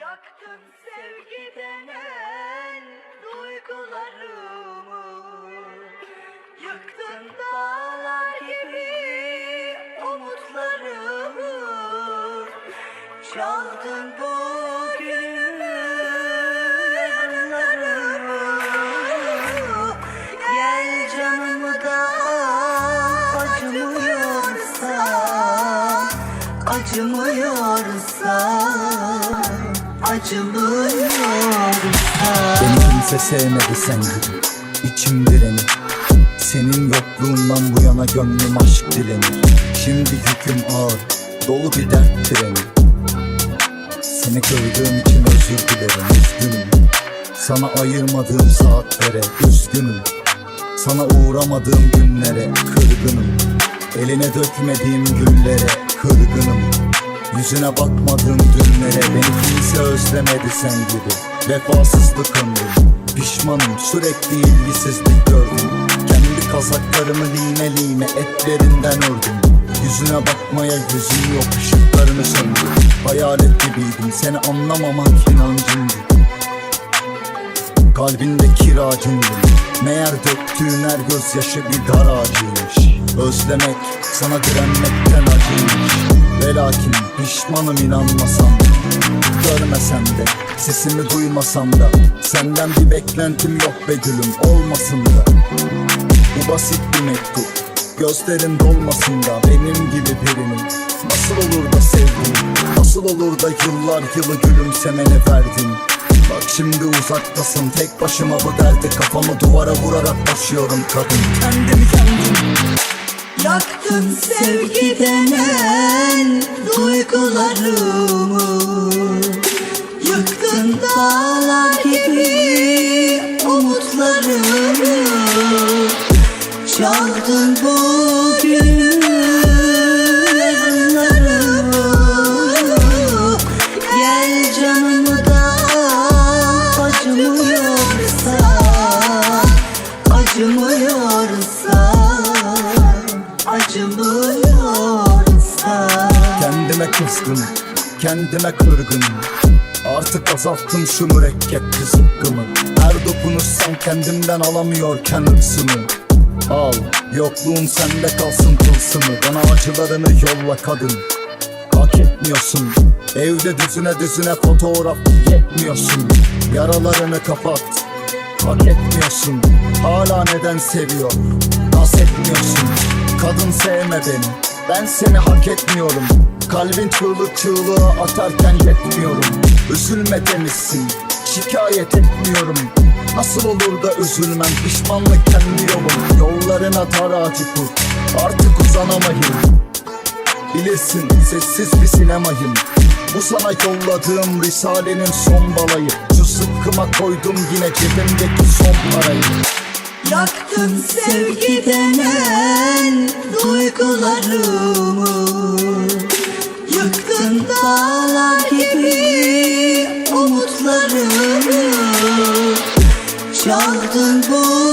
Yaktın sevgi denen duygularımı. Yıktın dağlar gibi umutlarımı. Çaldın acımıyorsa Acımıyorsa Acımıyorsa Beni kimse sevmedi sen gibi İçim direnir. Senin yokluğundan bu yana gönlüm aşk dilenir. Şimdi yüküm ağır Dolu bir dert treni Seni kırdığım için özür dilerim Üzgünüm. Sana ayırmadığım saatlere Üzgünüm. Sana uğramadığım günlere Kırgınım. Eline dökmediğim güllere Kırgınım Yüzüne bakmadığım dünlere Beni kimse özlemedi sen gibi. Vefasızlık ömrüm Pişmanım sürekli ilgisizlik gördüm. Kendi kazaklarımı lime lime etlerinden ördüm. Yüzüne bakmaya yüzüm yok ışıklarını söndür Hayalet gibiydim seni anlamamak inancımdı Kalbinde kiracındım Meğer döktüğün her gözyaşı bir dar Özlemek sana direnmekten acıymış Ve lakin pişmanım inanmasam Görmesem de sesimi duymasam da Senden bir beklentim yok be gülüm olmasın da. Bu basit bir mektup Gözlerin dolmasın da benim gibi birini Nasıl olur da sevdin Nasıl olur da yıllar yılı gülümsemeni verdin Bak şimdi uzaktasın tek başıma bu derdi Kafamı duvara vurarak taşıyorum kadın. Kendimi kendim Yaktın sevgi denen duygularımı. Yıktın dağlar gibi umutlarımı. Çaldın yarınlarımı Gel canımı da acımıyorsa Acımıyorsa kızgın, kendime kırgınım Artık azalttım şu mürekkepli zıkkımı Her dokunuşsam kendimden alamıyorken hırsımı. Al, yokluğun sende kalsın tılsımı. Bana acılarını yolla kadın. Hak etmiyorsun. Evde düzüne düzüne fotoğraf yetmiyorsun Yaralarını kapat. Hak etmiyorsun. Hala neden seviyor? Naz etmiyorsun. Kadın sevme beni Ben seni hak etmiyorum. Kalbin çığlık çığlığa atarken yetmiyorum. Üzülme demişsin Şikayet etmiyorum. Nasıl olur da üzülmem Pişmanlık kendi yolum. Yollarına dar ağacı kur Artık uzanamayım. Bilirsin sessiz bir sinemayım. Bu sana yolladığım risalenin son balayı. Şu sıkkıma koydum yine cebimdeki son parayı Yaktın sevgi denen duygularımı. Yıktın dağlar gibi umutlarımı. Çaldın bu